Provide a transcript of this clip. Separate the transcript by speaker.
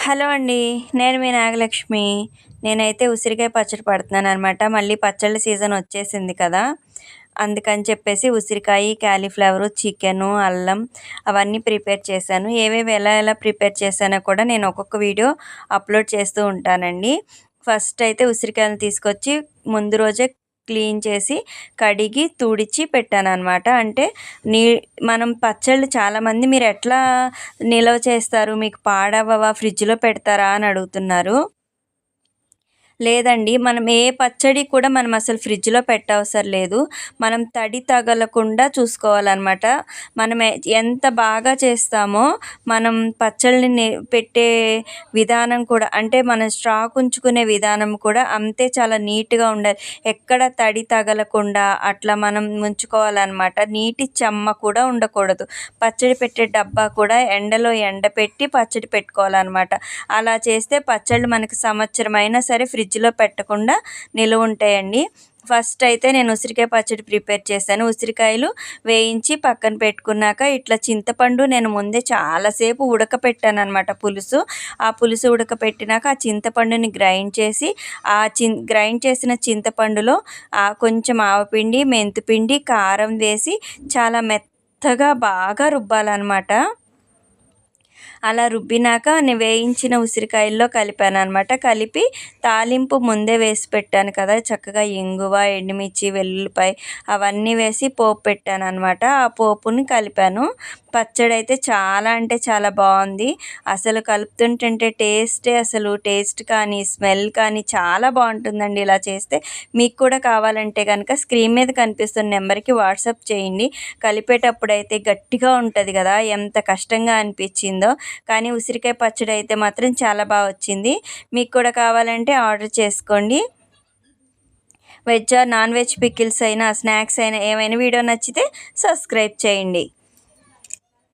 Speaker 1: Hello అండి నేను మీ నాగలక్ష్మి. నేనైతే ఉసిరికాయ పచ్చడి పడుతున్నాను అనమాట మళ్ళీ పచ్చళ్ళ సీజన్ వచ్చేసింది కదా. అందుకని చెప్పేసి ఉసిరికాయ క్యాలీఫ్లవరు చికెను అల్లం అవన్నీ ప్రిపేర్ చేశాను. ఏవేవి ఎలా ఎలా ప్రిపేర్ చేశానో కూడా నేను ఒక్కొక్క వీడియో అప్లోడ్ చేస్తూ ఉంటానండి. ఫస్ట్ అయితే ఉసిరికాయలు తీసుకొచ్చి ముందు రోజే క్లీన్ చేసి కడిగి తుడిచి పెట్టాను అనమాట అంటే నీ మనం పచ్చళ్ళు చాలామంది మీరు ఎట్లా నిల్వ చేస్తారు? మీకు పాడవవా ఫ్రిడ్జ్లో పెడతారా? అని అడుగుతున్నారు. లేదండి. మనం ఏ పచ్చడి కూడా మనం అసలు ఫ్రిడ్జ్లో పెట్టవసరం లేదు. మనం తడి తగలకుండా చూసుకోవాలన్నమాట. మనం ఎంత బాగా చేస్తామో మనం పచ్చళ్ళని పెట్టే విధానం కూడా అంటే మనం స్టాక్ ఉంచుకునే విధానం కూడా అంతే చాలా నీట్గా ఉండాలి. ఎక్కడ తడి తగలకుండా అట్లా మనం ఉంచుకోవాలన్నమాట నీటి చెమ్మ కూడా ఉండకూడదు. పచ్చడి పెట్టే డబ్బా కూడా ఎండలో ఎండపెట్టి పచ్చడి పెట్టుకోవాలన్నమాట. అలా చేస్తే పచ్చళ్ళు మనకి సంవత్సరం అయినా సరే ఫ్రిడ్జ్ ఫ్రిడ్జ్లో పెట్టకుండా నిలువ ఉంటాయండి. ఫస్ట్ అయితే నేను ఉసిరికాయ పచ్చడి ప్రిపేర్ చేశాను. ఉసిరికాయలు వేయించి పక్కన పెట్టుకున్నాక ఇట్లా చింతపండు నేను ముందే చాలాసేపు ఉడకపెట్టాను అనమాట పులుసు. ఆ పులుసు ఉడకపెట్టినాక ఆ చింతపండుని గ్రైండ్ చేసి ఆ చిన్ గ్రైండ్ చేసిన చింతపండులో కొంచెం ఆవపిండి మెంతిపిండి కారం వేసి చాలా మెత్తగా బాగా రుబ్బాలన్నమాట. అలా రుబ్బినాక నేను వేయించిన ఉసిరికాయల్లో కలిపాను అనమాట కలిపి తాలింపు ముందే వేసి పెట్టాను కదా చక్కగా ఇంగువ ఎండుమిర్చి వెల్లుల్లిపాయ అవన్నీ వేసి పోపు పెట్టాను అనమాట ఆ పోపుని కలిపాను. పచ్చడి అయితే చాలా అంటే చాలా బాగుంది. అసలు కలుపుతుంటే టేస్టే అసలు టేస్ట్ కానీ స్మెల్ కానీ చాలా బాగుంటుందండి ఇలా చేస్తే. మీకు కూడా కావాలంటే కనుక స్క్రీన్ మీద కనిపిస్తున్న నెంబర్కి వాట్సాప్ చేయండి. కలిపేటప్పుడు అయితే గట్టిగా ఉంటుంది కదా ఎంత కష్టంగా అనిపించిందో. కానీ ఉసిరికాయ పచ్చడి అయితే మాత్రం చాలా బాగా వచ్చింది. మీకు కూడా కావాలంటే ఆర్డర్ చేసుకోండి. Veg or non veg pickles అయినా స్నాక్స్ అయినా ఏమైనా వీడియో నచ్చితే సబ్స్క్రైబ్ చేయండి.